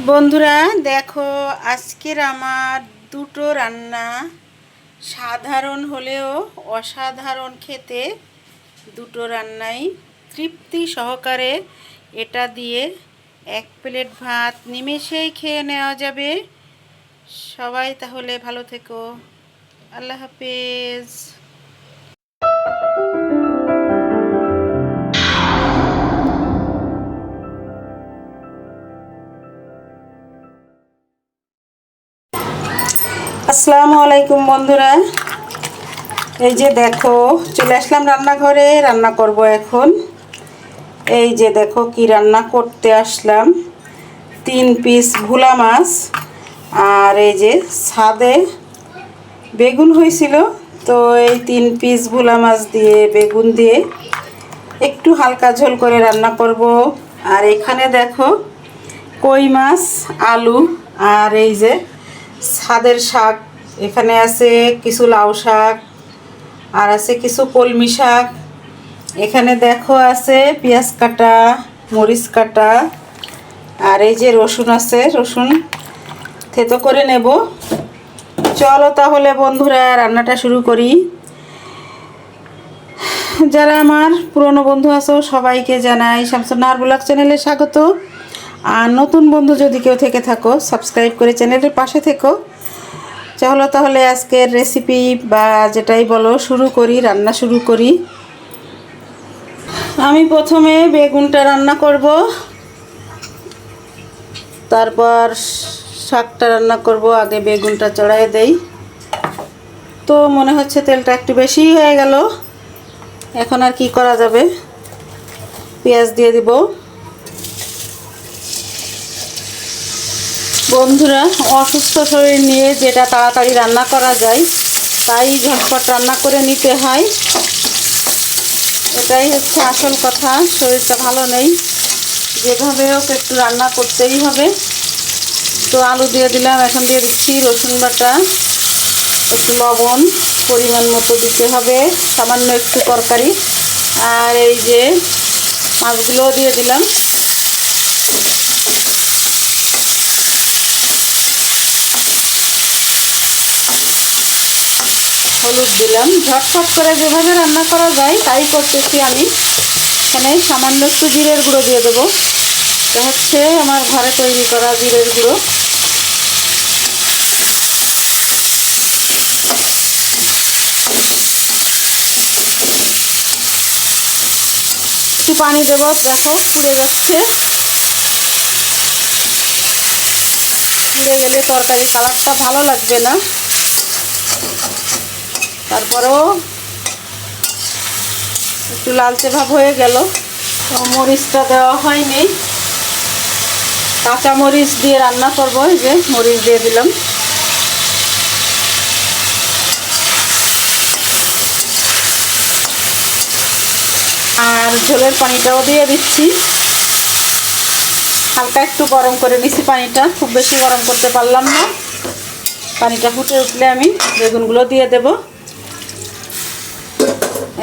বন্ধুরা, দেখো আজকের আমার দুটো রান্না। সাধারণ হলেও অসাধারণ খেতে দুটো রান্নাই। তৃপ্তি সহকারে এটা দিয়ে এক প্লেট ভাত নিমেষেই খেয়ে নেওয়া যাবে। সবাই তাহলে ভালো থেকো। আল্লাহ হাফেজ। আসসালামু আলাইকুম বন্ধুরা। এই যে দেখো, চলে আসলাম রান্নাঘরে, রান্না করব এখন। এই যে দেখো কি রান্না করতে আসলাম। তিন পিস ভুলা মাছ আর এই যে ছাদে বেগুন হয়েছিল। তো এই তিন পিস ভুলা মাছ দিয়ে, বেগুন দিয়ে একটু হালকা ঝোল করে রান্না করব। আর এখানে দেখো কই মাছ, আলু আর এই যে ছাদের শাক, এখানে আছে কিছু লাউ শাক, আর আছে কিছু কলমি শাক। এখানে দেখো আছে পেঁয়াজ কাটা, মরিচ কাটা, আর এই যে রসুন আছে, রসুন থেতো করে নেব। চলো তাহলে বন্ধুরা, রান্নাটা শুরু করি। যারা আমার পুরনো বন্ধু আছো, সবাইকে জানাই শামসুন্নার ব্লগ চ্যানেলে স্বাগত। আর নতুন বন্ধু যদি কেউ থেকে থাকো সাবস্ক্রাইব করে চ্যানেলের পাশে থেকো। চলো তাহলে আজকের রেসিপি বা যেটাই বলো, শুরু করি, রান্না শুরু করি। আমি প্রথমে বেগুনটা রান্না করব। তারপর শাকটা রান্না করব, আগে বেগুনটা চড়াই দেই। তো মনে হচ্ছে তেলটা একটু বেশি হয়ে গেল। এখন আর কি করা যাবে? পেঁয়াজ দিয়ে দিব। বন্ধুরা অসুস্থ শরীর নিয়ে যেটা তাড়াতাড়ি রান্না করা যায়, তাই ঝটপট রান্না করে নিতে হয়। এটাই হচ্ছে আসল কথা, শরীরটা ভালো নেই। যেভাবে হোক একটু রান্না করতেই হবে। তো আলু দিয়ে দিলাম, এখন দিয়ে দিচ্ছি রসুন বাটা, একটু লবণ, পরিমাণ মতো দিতে হবে, সামান্য একটু তরকারি। আর এই যে মাছগুলোও দিয়ে দিলাম। হলুদ দিলাম। ঝটফট করে যেভাবে রান্না করা যায়, তাই করতেছি আমি। এখানে সামান্য একটু জিরের গুঁড়ো দিয়ে দেবো। এটা হচ্ছে আমার ঘরে তৈরি করা জিরের গুঁড়ো। একটু পানি দেবো, দেখো, পুড়ে যাচ্ছে। পুড়ে গেলে তরকারি কালারটা ভালো লাগবে না। তারপরেও একটু লালচে ভাব হয়ে গেল। তো মরিচটা দেওয়া হয়নি। কাঁচা মরিচ দিয়ে রান্না করব, এই যে মরিচ দিয়ে দিলাম। আর ঝোলের পানিটাও দিয়ে দিচ্ছি। হালকা একটু গরম করে নিচ্ছি পানিটা, খুব বেশি গরম করতে পারলাম না। পানিটা ফুটে উঠলে আমি বেগুনগুলো দিয়ে দেব।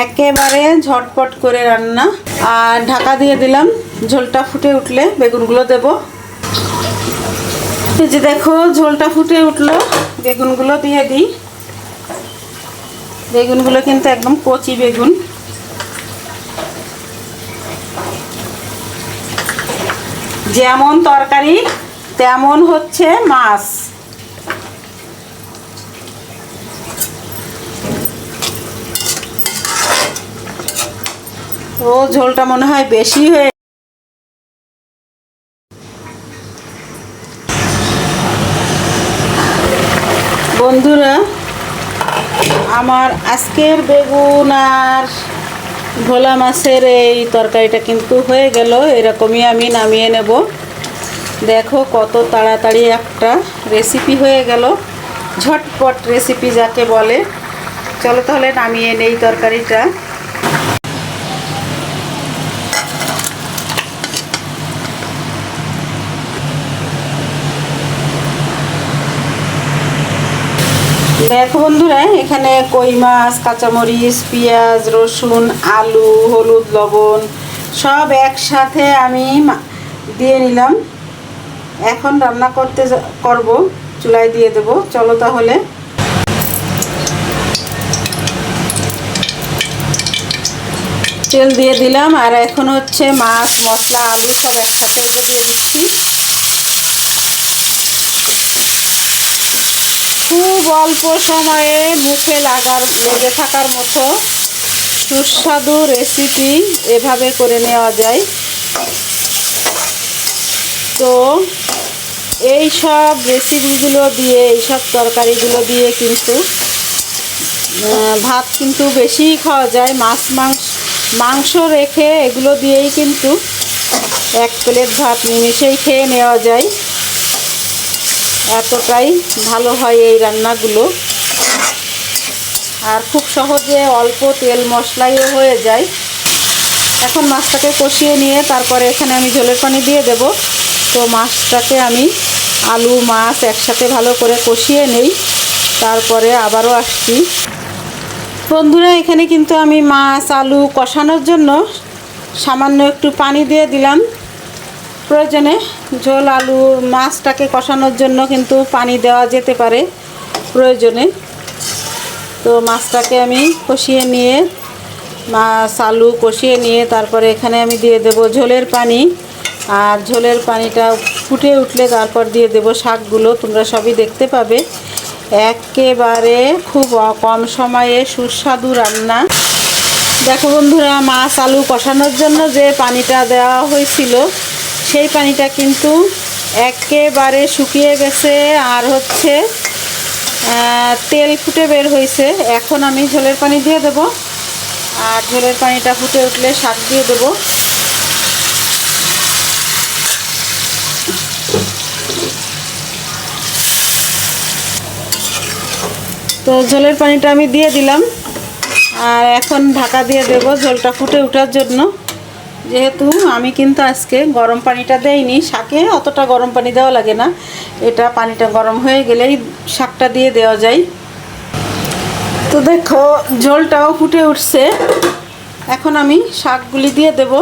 একেবারে ঝটপট করে রান্না। আর ঢাকা দিয়ে দিলাম, ঝোলটা ফুটে উঠলে বেগুনগুলো দেব। যে দেখো, ঝোলটা ফুটে উঠল, বেগুনগুলো দিয়ে দিই। বেগুনগুলো কিন্তু একদম কচি বেগুন। যেমন তরকারি, তেমন হচ্ছে মাছ। ও ঝোলটা মনে হয় বেশি হয়ে বন্ধুরা, আমার আজকের বেগুন আর ভোলা মাছের এই তরকারিটা কিন্তু হয়ে গেল। এরকমই আমি নামিয়ে নেব। দেখো কত তাড়াতাড়ি একটা রেসিপি হয়ে গেল। ঝটপট রেসিপি যাকে বলে। চলো তাহলে নামিয়ে নেই তরকারিটা। দেখো বন্ধুরা, এখানে কই মাছ, কাঁচামরিচ, পেঁয়াজ, রসুন, আলু, হলুদ, লবণ, সব একসাথে আমি দিয়ে নিলাম। এখন রান্না করতে করব, চুলায় দিয়ে দেব। চলো তাহলে। তেল দিয়ে দিলাম, আর এখন হচ্ছে মাছ, মশলা, আলু সব একসাথে দিয়ে দিচ্ছি। খুব অল্প সময়ে মুখে লাগার লেগে থাকার মতো সুস্বাদু রেসিপি এভাবে করে নেওয়া যায়। তো এই সব রেসিপিগুলো দিয়ে, এই সব তরকারিগুলো দিয়ে কিন্তু ভাত কিন্তু বেশিই খাওয়া যায়। মাছ, মাংস মাংস রেখে এগুলো দিয়েই কিন্তু এক প্লেট ভাত নিমিষেই খেয়ে নেওয়া যায়। এতটাই ভালো হয় এই রান্নাগুলো। আর খুব সহজে অল্প তেল মশলাইও হয়ে যায়। এখন মাছটাকে কষিয়ে নিয়ে তারপরে এখানে আমি ঝোলের পানি দিয়ে দেব। তো মাছটাকে আমি আলু, মাছ একসাথে ভালো করে কষিয়ে নেই। তারপরে আবারও আসছি। বন্ধুরা, এখানে কিন্তু আমি মাছ, আলু কষানোর জন্য সামান্য একটু পানি দিয়ে দিলাম। প্রয়োজনে ঝোল, আলু, মাছটাকে কষানোর জন্য কিন্তু পানি দেওয়া যেতে পারে প্রয়োজনে। তো মাছটাকে আমি কষিয়ে নিয়ে, মাছ, আলু কষিয়ে নিয়ে তারপরে এখানে আমি দিয়ে দেব ঝোলের পানি। আর ঝোলের পানিটা ফুটে উঠলে তারপর দিয়ে দেব শাকগুলো, তোমরা সবই দেখতে পাবে। একেবারে খুব কম সময়ে সুস্বাদু রান্না। দেখো বন্ধুরা, মাছ, আলু কষানোর জন্য যে পানিটা দেওয়া হয়েছিল সেই পানিটা কিন্তু একেবারে শুকিয়ে গেছে আর হচ্ছে তেল ফুটে বের হয়েছে। এখন আমি ঝোলের পানি দিয়ে দেব। আর ঝোলের পানিটা ফুটে উঠলে শাক দিয়ে দেবো। তো ঝোলের পানিটা আমি দিয়ে দিলাম। আর এখন ঢাকা দিয়ে দেব ঝোলটা ফুটে ওঠার জন্য। যেহেতু আমি কিন্তু আজকে গরম পানিটা দেইনি, শাকে অতটা গরম পানি দেওয়া লাগে না। এটা পানিটা গরম হয়ে গেলেই শাকটা দিয়ে দেওয়া যায়। তো দেখো, ঝোলটাও ফুটে উঠছে। এখন আমি শাকগুলি দিয়ে দেব।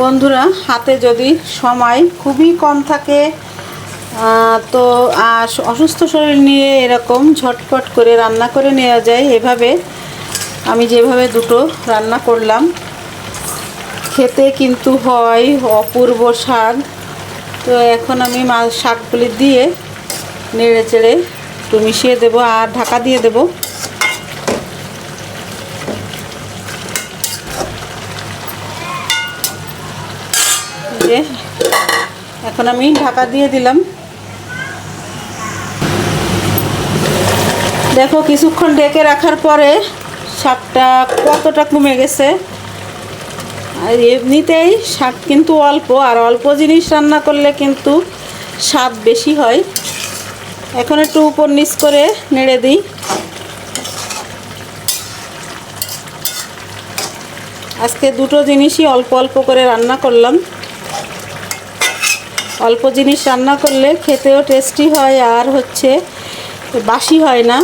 বন্ধুরা, হাতে যদি সময় খুবই কম থাকে তো আর অসুস্থ শরীর নিয়ে এরকম ঝটপট করে রান্না করে নেওয়া যায়। এভাবে আমি যেভাবে দুটো রান্না করলাম খেতে কিন্তু হয়, অপূর্ব স্বাদ। তো এখন আমি মাছ শাকগুলি দিয়ে নেড়ে চেড়ে একটু মিশিয়ে দেবো আর ঢাকা দিয়ে দেবো। এখন আমি ঢাকা দিয়ে দিলাম। দেখো, কিছুক্ষণ ডেকে রাখার পরে শাকটা কতটা কমে গেছে। আর এমনিতেই শাক কিন্তু অল্প, আর অল্প জিনিস রান্না করলে কিন্তু স্বাদ বেশি হয়। এখন একটু উপর নিচ করে নেড়ে দিই। আজকে দুটো জিনিসই অল্প অল্প করে রান্না করলাম। অল্প জিনিস রান্না করলে খেতেও টেস্টি হয়, আর হচ্ছে বাসি হয় না।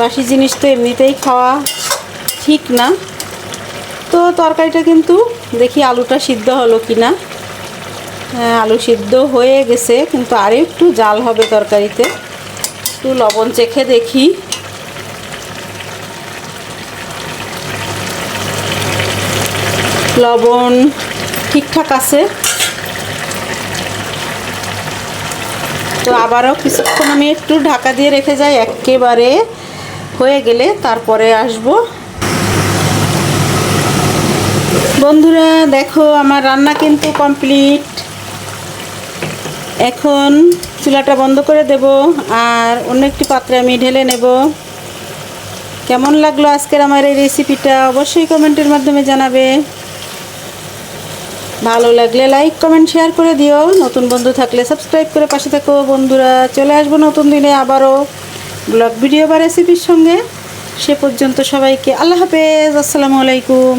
বাসি জিনিস তো এমনিতেই খাওয়া ঠিক না। তো তরকারিটা কিন্তু দেখি আলুটা সিদ্ধ হলো কি না হ্যাঁ আলু সিদ্ধ হয়ে গেছে, কিন্তু আর একটু জাল হবে তরকারিতে। একটু লবণ চেখে দেখি। লবণ ঠিকঠাক আছে। তো আবারও কিছুক্ষণ আমি একটু ঢাকা দিয়ে রেখে যাই, একেবারে হয়ে গেলে তারপরে আসব। বন্ধুরা, দেখো আমার রান্না কিন্তু কমপ্লিট এখন চুলাটা বন্ধ করে দেব আর অন্য একটি পাত্রে আমি ঢেলে নেব। কেমন লাগল আজকের আমার এই রেসিপিটা অবশ্যই কমেন্টের মাধ্যমে জানাবে। ভালো লাগলে লাইক কমেন্ট শেয়ার করে দিও। নতুন বন্ধু থাকলে সাবস্ক্রাইব করে পাশে থাকো। বন্ধুরা, চলে আসব নতুন দিনে আবারও ব্লগ ভিডিও বা রেসিপির সঙ্গে। সে পর্যন্ত সবাইকে আল্লাহ হাফেজ। আসসালামু আলাইকুম।